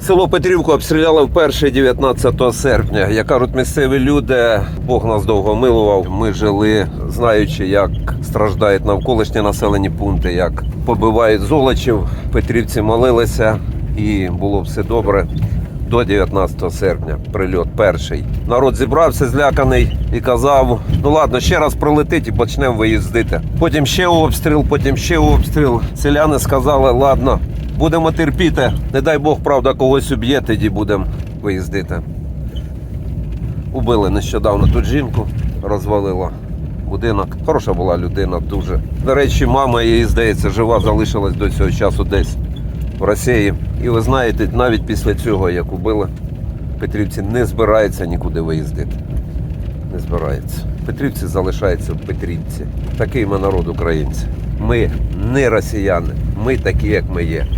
Село Петрівку обстріляли вперше 19 серпня. Як кажуть місцеві люди, Бог нас довго милував. Ми жили, знаючи, як страждають навколишні населені пункти, як побивають золочів. Петрівці молилися і було все добре. До 19 серпня прильот перший. Народ зібрався зляканий і казав: ну ладно, ще раз пролетить і почнемо виїздити. Потім ще обстріл, потім ще обстріл. Селяни сказали, ладно, будемо терпіти. Не дай Бог, правда, когось уб'є, тоді будемо виїздити. Убили нещодавно тут жінку, розвалило будинок. Хороша була людина, дуже. До речі, мама її, здається, жива залишилась до цього часу десь в Росії. І ви знаєте, навіть після цього, як убили, Петрівці не збираються нікуди виїздити. Не збираються. Петрівці залишаються в Петрівці. Такий ми народ українці. Ми не росіяни, ми такі, як ми є.